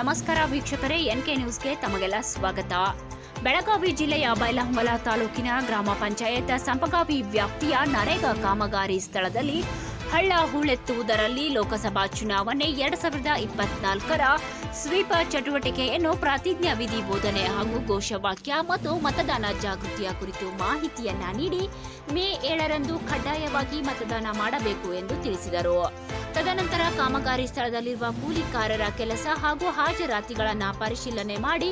ನಮಸ್ಕಾರ ವೀಕ್ಷಕರೇ ಎನ್ಕೆ ನ್ಯೂಸ್ಗೆ ತಮಗೆಲ್ಲ ಸ್ವಾಗತ. ಬೆಳಗಾವಿ ಜಿಲ್ಲೆಯ ಬೈಲಹೊಂಗಲ ತಾಲೂಕಿನ ಗ್ರಾಮ ಪಂಚಾಯತ್ ಸಂಪಗಾವಿ ವ್ಯಾಪ್ತಿಯ ನರೇಗಾ ಕಾಮಗಾರಿ ಸ್ಥಳದಲ್ಲಿ ಹಳ್ಳ ಹೂಳೆತ್ತುವುದರಲ್ಲಿ ಲೋಕಸಭಾ ಚುನಾವಣೆ ಎರಡ್ ಸಾವಿರದ ಇಪ್ಪತ್ನಾಲ್ಕರ ಸ್ವೀಪ ಚಟುವಟಿಕೆಯನ್ನು ಪ್ರಾತಿಜ್ಞಾ ವಿಧಿ ಬೋಧನೆ ಹಾಗೂ ಘೋಷವಾಕ್ಯ ಮತ್ತು ಮತದಾನ ಜಾಗೃತಿಯ ಕುರಿತು ಮಾಹಿತಿಯನ್ನ ನೀಡಿ ಮೇ ಏಳರಂದು ಕಡ್ಡಾಯವಾಗಿ ಮತದಾನ ಮಾಡಬೇಕು ಎಂದು ತಿಳಿಸಿದರು. ತದನಂತರ ಕಾಮಗಾರಿ ಸ್ಥಳದಲ್ಲಿರುವ ಕೂಲಿಕಾರರ ಕೆಲಸ ಹಾಗೂ ಹಾಜರಾತಿಗಳನ್ನು ಪರಿಶೀಲನೆ ಮಾಡಿ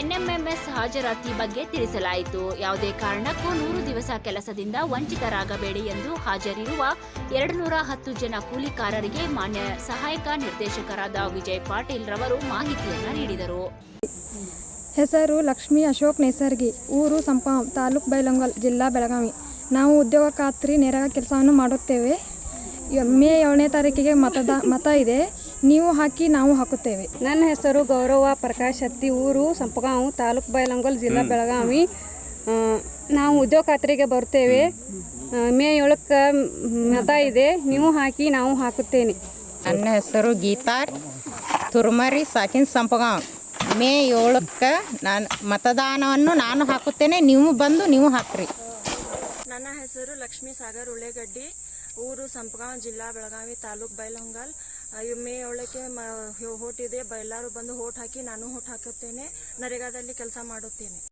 ಎನ್ಎಂಎಂಎಸ್ ಹಾಜರಾತಿ ಬಗ್ಗೆ ತಿಳಿಸಲಾಯಿತು. ಯಾವುದೇ ಕಾರಣಕ್ಕೂ ನೂರು ದಿವಸ ಕೆಲಸದಿಂದ ವಂಚಿತರಾಗಬೇಡಿ ಎಂದು ಹಾಜರಿರುವ ಎರಡು ನೂರ ಹತ್ತು ಜನ ಕೂಲಿಕಾರರಿಗೆ ಮಾನ್ಯ ಸಹಾಯಕ ನಿರ್ದೇಶಕರಾದ ವಿಜಯ್ ಪಾಟೀಲ್ ರವರು ಮಾಹಿತಿಯನ್ನು ನೀಡಿದರು. ಹೆಸರು ಲಕ್ಷ್ಮೀ ಅಶೋಕ್ ನೇಸರ್ಗಿ, ಊರು ಸಂಪಾಂ, ತಾಲೂಕ್ ಬೈಲಂಗಲ್, ಜಿಲ್ಲಾ ಬೆಳಗಾವಿ. ನಾವು ಉದ್ಯೋಗ ಖಾತ್ರಿ, ನೇರ ಕೆಲಸವನ್ನು ಮಾಡುತ್ತೇವೆ. ಮೇ ಏಳನೇ ತಾರೀಕಿಗೆ ಮತದ ಮತ ಇದೆ. ನೀವು ಹಾಕಿ ನಾವು ಹಾಕುತ್ತೇವೆ. ನನ್ನ ಹೆಸರು ಗೌರವ ಪ್ರಕಾಶ್ ಹತ್ತಿ ಊರು ಸಂಪಗಾಂವ್ ತಾಲೂಕು ಬೈಲಂಗೋಲ್ ಜಿಲ್ಲಾ ಬೆಳಗಾವಿ. ನಾವು ಉದ್ಯೋಗ ಖಾತ್ರಿಗೆ ಬರ್ತೇವೆ ಮೇ ಏಳಕ್ಕೆ ಮತ ಇದೆ. ನೀವು ಹಾಕಿ ನಾವು ಹಾಕುತ್ತೇನೆ. ನನ್ನ ಹೆಸರು ಗೀತಾ ತುರ್ಮರಿ ಸಾಕಿನ ಸಂಪಗಾಂವ್. ಮೇ ಏಳಕ್ಕೆ ನಾನು ಮತದಾನವನ್ನು ನಾನು ಹಾಕುತ್ತೇನೆ. ನೀವು ಬಂದು ನೀವು ಹಾಕ್ರಿ. ನನ್ನ ಹೆಸರು ಲಕ್ಷ್ಮೀ ಸಾಗರ್ ಉಳ್ಳೇಗಡ್ಡಿ. ಊರು ಸಂಪಗಾಂವ್ ಜಿಲ್ಲಾ ಬೆಳಗಾವಿ ತಾಲೂಕ್ ಬೈಲಹೊಂಗಲ್ ಮೇ ಏಳಕ್ಕೆ ಹೋಟ್ ಇದೆ. ಎಲ್ಲರೂ ಬಂದು ಹೋಟ್ ಹಾಕಿ ನಾನು ಹೋಟ್ ಹಾಕುತ್ತೇನೆ. ನರೇಗಾದಲ್ಲಿ ಕೆಲಸ ಮಾಡುತ್ತೇನೆ.